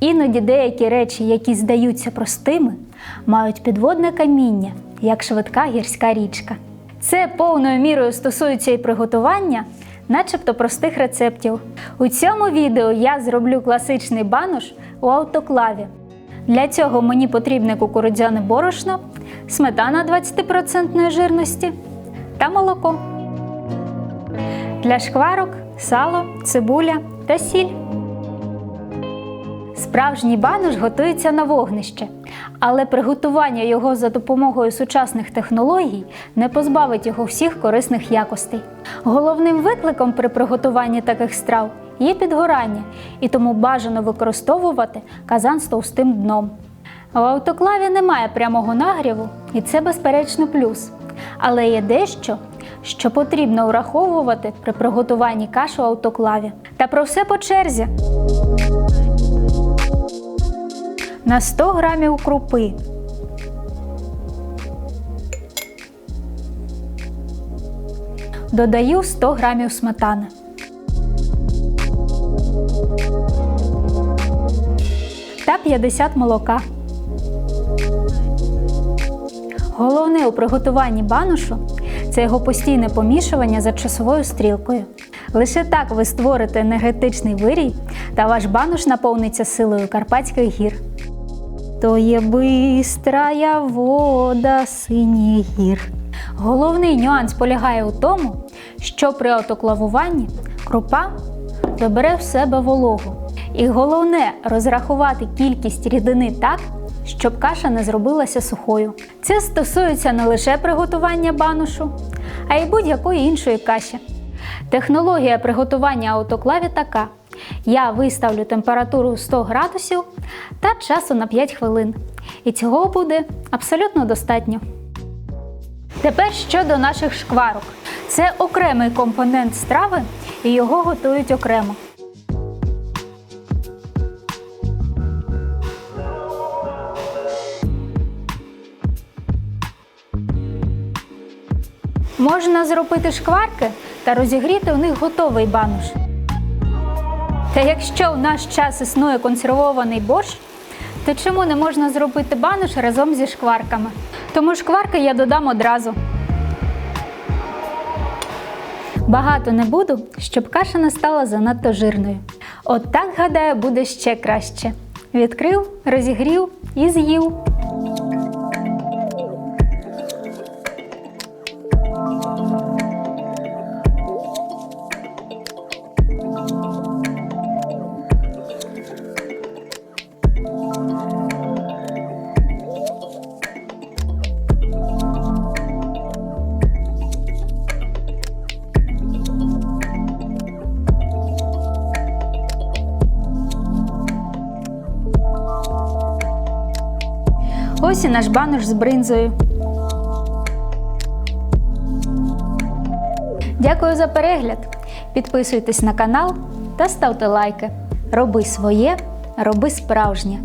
Іноді деякі речі, які здаються простими, мають підводне каміння, як швидка гірська річка. Це повною мірою стосується і приготування, начебто простих рецептів. У цьому відео я зроблю класичний банош у автоклаві. Для цього мені потрібне кукурудзяне борошно, сметана 20% жирності та молоко. Для шкварок сало, цибуля та сіль. Справжній банош готується на вогнище, але приготування його за допомогою сучасних технологій не позбавить його всіх корисних якостей. Головним викликом при приготуванні таких страв є підгорання, і тому бажано використовувати казан з товстим дном. В автоклаві немає прямого нагріву, і це безперечно плюс. Але є дещо, що потрібно враховувати при приготуванні каш у автоклаві. Та про все по черзі. На 100 грамів крупи. Додаю 100 грамів сметани. Та 50 молока. Головне у приготуванні баношу це його постійне помішування за часовою стрілкою. Лише так ви створите енергетичний вирій, та ваш банош наповниться силою Карпатських гір. То є бистрая вода синіх гір. Головний нюанс полягає у тому, що при автоклавуванні крупа добере в себе вологу. І головне розрахувати кількість рідини так, щоб каша не зробилася сухою. Це стосується не лише приготування баношу, а й будь-якої іншої каші. Технологія приготування автоклаві така: я виставлю температуру 100 градусів та часу на 5 хвилин. І цього буде абсолютно достатньо. Тепер щодо наших шкварок. Це окремий компонент страви, і його готують окремо. Можна зробити шкварки та розігріти у них готовий банош. Та якщо в наш час існує консервований борщ, то чому не можна зробити банош разом зі шкварками? Тому шкварки я додам одразу. Багато не буду, щоб каша не стала занадто жирною. От так, гадаю, буде ще краще. Відкрив, розігрів і з'їв. Ось і наш банош з бринзою. Дякую за перегляд. Підписуйтесь на канал та ставте лайки. Роби своє, роби справжнє.